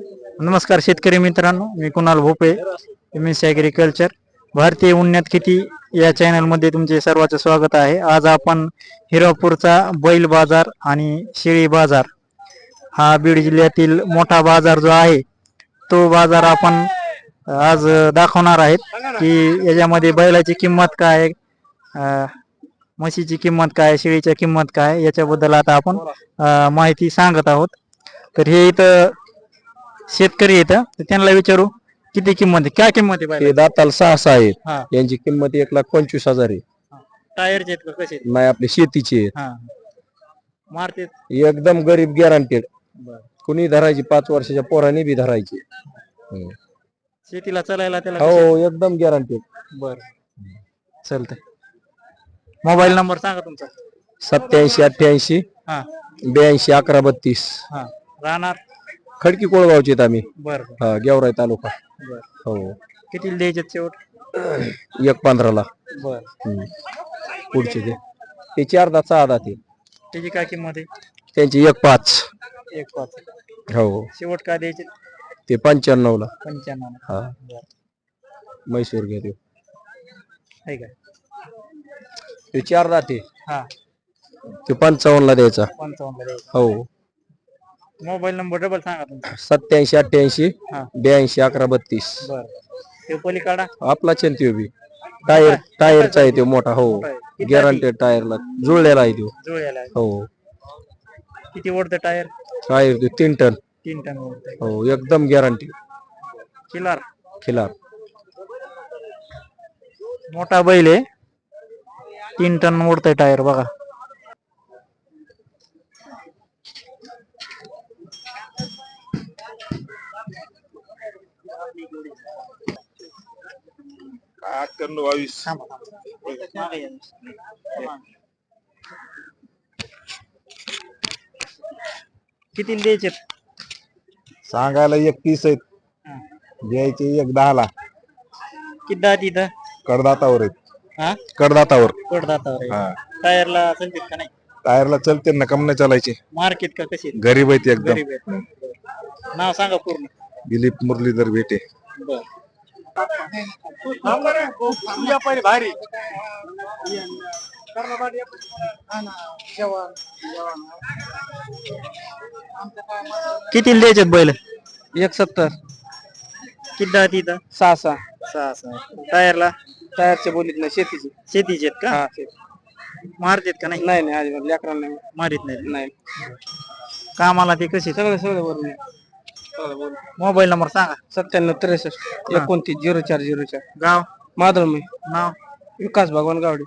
नमस्कार शेतकरी मित्रांनो मी Kunal Bhope M S agriculture भारतीय उन्नत खेती या चॅनलमध्ये तुमचे सर्वांचे स्वागत आहे. आज आपण हिरापूरचा बैल बाजार आणि शेळी बाजार हा बीड जिल्ह्यातील मोठा बाजार जो आहे तो बाजार आपण आज दाखवणार आहेत की याच्यामध्ये बैलाची किंमत काय आहे, म्हशीची किंमत काय शेळीची किंमत काय याच्याबद्दल आता आपण माहिती सांगत आहोत. तर हे इथं शेतकरी येतं तर त्यांना विचारू किती किंमत आहे काय किंमत आहे ते बैलाची? दाताल सहा सहा आहेत. हा. यांची किंमत एक लाख पंचवीस हजार आहे. टायरचे आहेत का कसे आहेत? नाही आपली शेतीची हा. मारते एकदम गरीब गॅरंटेड कुणी धरायची पाच वर्षाच्या पोरांनी बी धरायची. हम्म. शेतीला चालायला त्याला हो एकदम गॅरंटेड बर. चालतंय. मोबाईल नंबर सांगा तुमचा. सत्याऐंशी अठ्ठ्याऐंशी हा. ब्याऐंशी अकरा बत्तीस. हा. राहणार? खडकी कोळगावचे आहेत आम्ही. बर हा गेवराई तालुका. बर. हो. किती द्यायचे शेवट? एक पंधराला बर. हम्म. पुढचे ते ते चार दात सहा दात आहे त्याची काय किंमत आहे? त्यांची एक पाच. एक पाच. हो. शेवट काय द्यायचे? ते पंच्याण्णव ला. पंच्याण्णव. हा. म्हैसूर घे ते. आहे काय ते चार दात हा. ते पंचावन्न ला द्यायचा. पंचावन्न द्यायचे. हो. मोबाईल नंबर डबल सांगा तुमचा. सत्याऐंशी अठ्ठ्याऐंशी हा. ब्याऐंशी अकरा बत्तीस. बर. ते पलीकडा आपला चेंत्यो बी. टायर टायरचा आहे तो मोठा हो. मोठा आहे. किती गॅरंटेड टायरला. जुळलेला आहे तो आहे. हो. किती ओढतं टायर टायर तो तीन टन. तीन टन ओढतंय हो एकदम गॅरंटी किलार खिलार. मोठा बैल आहे. तीन टन ओढतंय टायर बघा. अठ्ठ्याण्णव बावीस. किती द्यायचे? सांगायला एक तीस आहेत द्यायचे एक दहाला. किती दात इथं? कडदातावर आहेत. हा? कडदातावर कडदातावर हा. टायरला संचित का नाही? टायरला चलते ना कम नाही चालायचे. मार्केट का कशी? गरीब आहेत एकदम. गरीब आहेत. नाव सांगा पूर्ण. दिलीप मुरलीधर भेटे बर किती द्यायचे बैल? एक सत्तर किती दात इथं? सहा सहा. सहा सहा. टायरला? टायरच्या बोलीत नाही शेतीची. शेतीचे आहेत का? हा शेती. मारतेत का नाही? नाही नाही अजिबात. लेकरांना नाही. मारित नाही नाही. कामाला ते कसे सगळं. सगळं बरोबर. मोबाईल नंबर सांगा. सत्त्याण्णव त्रेसष्ट एकोणतीस झिरो चार झिरो चार. गाव? माधवमी नाव? विकास भगवान गावडे.